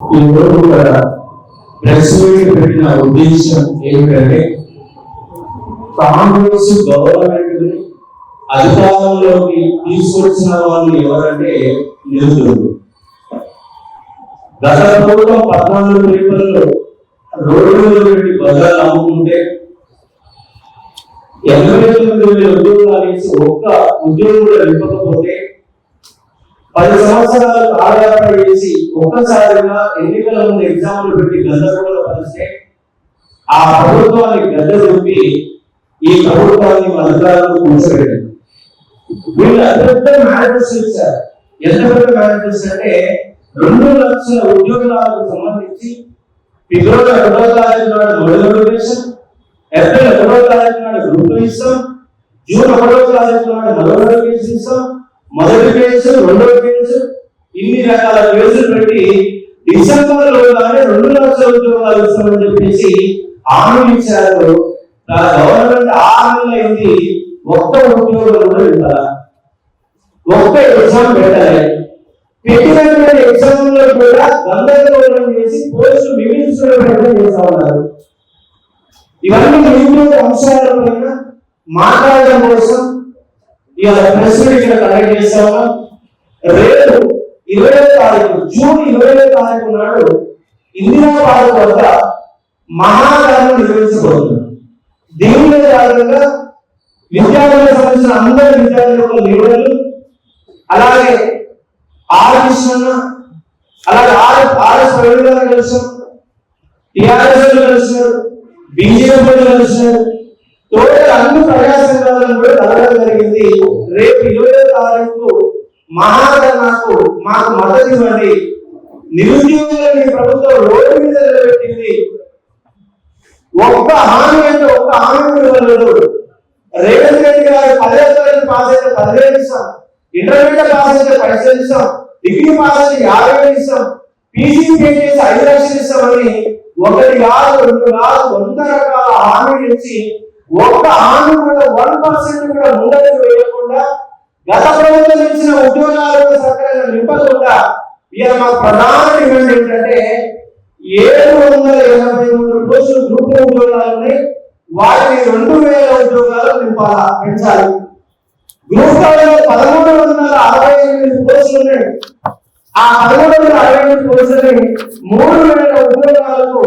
ఈ రోజు press meet పెట్టిన ఉద్దేశం ఏమిటంటే కాంగ్రెస్ గవర్నమెంట్ అధికారంలోకి తీసుకొచ్చిన వాళ్ళు ఎవరంటే నిరుద్యోగులు గత ప్రభుత్వం పద్నాలుగు పేపర్లు రోడ్డు పెట్టి బజార్లు అమ్ముకుంటే ఎనభై తొమ్మిది వేల ఉద్యోగాలు ఒక్క ఉద్యోగం కూడా ఇవ్వకపోతే పది సంవత్సరాలు ఆధారపడి చేసి ఒక్కసారిగా ఎన్నికల ముందు ఎగ్జామ్లు పెట్టి గందరగోళ పరిస్తే ఆ ప్రభుత్వాన్ని గద్ద చూపి ఈ ప్రభుత్వాన్ని మన అధికారులకు కూర్చోబెట్టింది వీళ్ళు అతిపెద్ద మేనిఫెస్టో ఇచ్చారు ఎంత పెద్ద మేనిఫెస్టో అంటే రెండు లక్షల ఉద్యోగాలకు సంబంధించి ఫిబ్రవరి ఒకటో తారీఖు నాడు మొదటి నోటిఫికేషన్ ఏప్రిల్ ఒకటో తారీఖు నాడు గ్రూప్ ఇస్తాం జూన్ ఒకటో తారీఖు నాడు మరో నోటిఫికేషన్ ఇస్తాం మొదటి కేసు రెండో కేసు రకాల కేసులు పెట్టి డిసెంబర్ లోగానే రెండు లక్షల ఉద్యోగాలు ఇస్తామని చెప్పేసి హామీ ఇచ్చారు. గవర్నమెంట్ ఆరు అయింది ఒక్క ఉద్యోగం కూడా ఇవ్వాల. ఒక్క ఎగ్జామ్ పెట్టాలి. పెట్టిన ఎగ్జామ్లో కూడా గందరగోళం చేసి పోస్టు మిగిల్చుకునే ప్రయత్నం చేస్తా ఉన్నారు. ఇవన్నీ నిరుద్యోగ అంశాల పైన మాట్లాడడం కోసం ఇవాళ ప్రెస్ మీట్ ఇక్కడ కండక్ట్ చేస్తా ఉన్నాం. రేపు ఇరవై తారీఖు జూన్ ఇరవై తారీఖు నాడు ఇందిరా పార్క్ వద్ద మహాగానం నిర్వహించబడుతుంది. దేవుని కారణంగా విద్యార్థులకు సంబంధించిన అందరి విద్యార్థుల యొక్క అలాగే ఆర్ కృష్ణన్న అలాగే ఆర్ ఆర్ఎస్ ప్రవీణ్ గారు కలిసాం టిఆర్ఎస్ కలిసినారు బీజేపీ కలిసినారు తోట అన్ని ప్రజా సంఘాలను కూడా కలగడం జరిగింది. రేపు ఇరవై తారీఖు మహాధర్నాకు మాకు మద్దతు ఇవ్వండి. నిరుద్యోగులని ప్రభుత్వం రోడ్డు మీద నిలబెట్టింది. ఒక్క హామీ అంటే ఒక్క హామీ ఇవ్వలేదు. రేవంత్ రెడ్డి గారు పదే తరగతి పాస్ అయితే పదివేలు ఇస్తాం. ఇంటర్మీడియట్ పాస్ అయితే పైసలు ఇస్తాం. డిగ్రీ పాస్ అయితే యాభై వేలు ఇస్తాం. పీజీ చేసి ఐదు లక్షలు ఇస్తామని ఒకటి కాదు రెండు కాదు వంద రకాల హామీలు ఇచ్చి ఒక్క హామీ కూడా వన్ పర్సెంట్ కూడా ముందరికి వేయకుండా గత ప్రభుత్వం ఇచ్చిన ఉద్యోగాలు సక్రమంగా నింపకుండా ఇక మా ప్రధాన డిమాండ్ ఏంటంటే ఏడు వందల ఎనభై మూడు పోస్టులు గ్రూప్ ఉద్యోగాలు ఉన్నాయి. వాటిని రెండు వేల ఉద్యోగాలు నింపాలా పెంచాలి. గ్రూప్లో పదమూడు వందల అరవై ఎనిమిది పోస్టులు ఉన్నాయి. ఆ పదమూడు వందల అరవై ఎనిమిది పోస్టులని మూడు వేల ఉద్యోగాలకు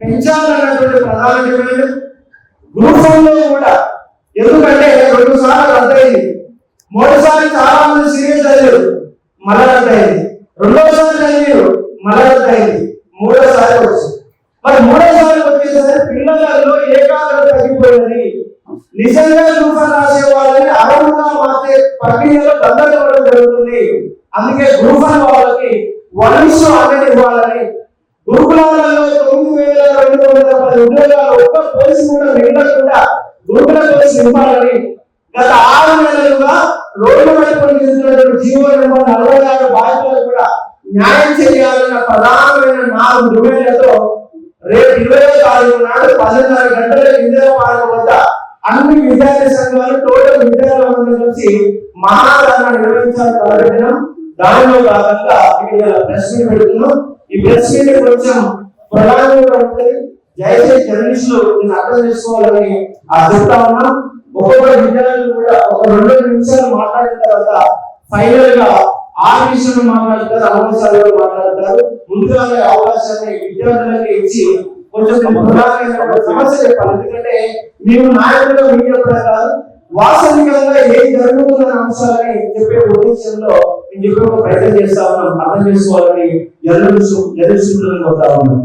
పెంచాలన్నటువంటి ప్రధాన డిమాండ్. గ్రూప్ కూడా. ఎందుకంటే రెండు సార్లు మూడోసారి చాలా మంది సీరియస్ అయ్యారు మళ్ళా అయింది. రెండోసారి అయ్యారు మళ్ళా అయింది. మూడోసారి వచ్చింది మరి మూడోసారి వచ్చేసరికి పిల్లలలో ఏకాగ్రత తగ్గిపోయింది నిజంగా తుఫాన్ రాసే వాళ్ళని అరవుగా మార్చే ప్రక్రియలో దండగడం జరుగుతుంది. అందుకే గ్రూప్ వాళ్ళకి వనిష్ అనేది ఇవ్వాలని గురుకులాలలో తొమ్మిది వేల రెండు వందల పది ఉద్యోగాలు ఒక్క పోలీసు కూడా మిగలకుండా గురుకుల పోలీసు ఇవ్వాలని గత ఆరు నెలలుగా రోడ్డు పట్టుకొని తిరుగుతున్నటువంటి జీవో నెంబర్ నలభై ఆరు బాధ్యతలు కూడా న్యాయం చేయాలన్న ప్రధానమైన నాలుగు డిమాండ్లతో రేపు ఇరవై తారీఖు నాడు పదిన్నర గంటల ఇందిరా పార్క్ వద్ద అన్ని విద్యార్థి సంఘాలు టోటల్ విద్యార్థులందరూ కలిసి మహాధరణ నిర్వహించాలని తలపెట్టినాం దానిలో భాగంగా ఇక్కడ ప్రెస్ మీట్ పెడుతున్నాం. ఈ ప్రెస్ మీట్ కొంచెం ప్రధానంగా ఉంటుంది. దయచేసి జర్నలిస్టులు నేను అర్థం చేసుకోవాలని ఆ చెప్తా ఉన్నాం. ఒక్కొక్క విద్యార్థులు కూడా ఒక రెండు నిమిషాలు మాట్లాడిన తర్వాత ఫైనల్గా ఆ విషయంలో మాట్లాడతారు అవకాశాలు మాట్లాడతారు. ముందుగానే అవకాశాన్ని విద్యార్థులకు ఇచ్చి కొంచెం సమస్య చెప్పాలి. ఎందుకంటే మేము నాయకులుగా మీకు చెప్పడం కాదు వాస్తవికంగా ఏం జరుగుతున్న అంశాలని చెప్పే ఉద్దేశంలో నేను చెప్పే ఒక ప్రయత్నం చేస్తా ఉన్నాం. అర్థం చేసుకోవాలని ఎదురు జర్నలిస్టులను కోరుతా ఉన్నాం.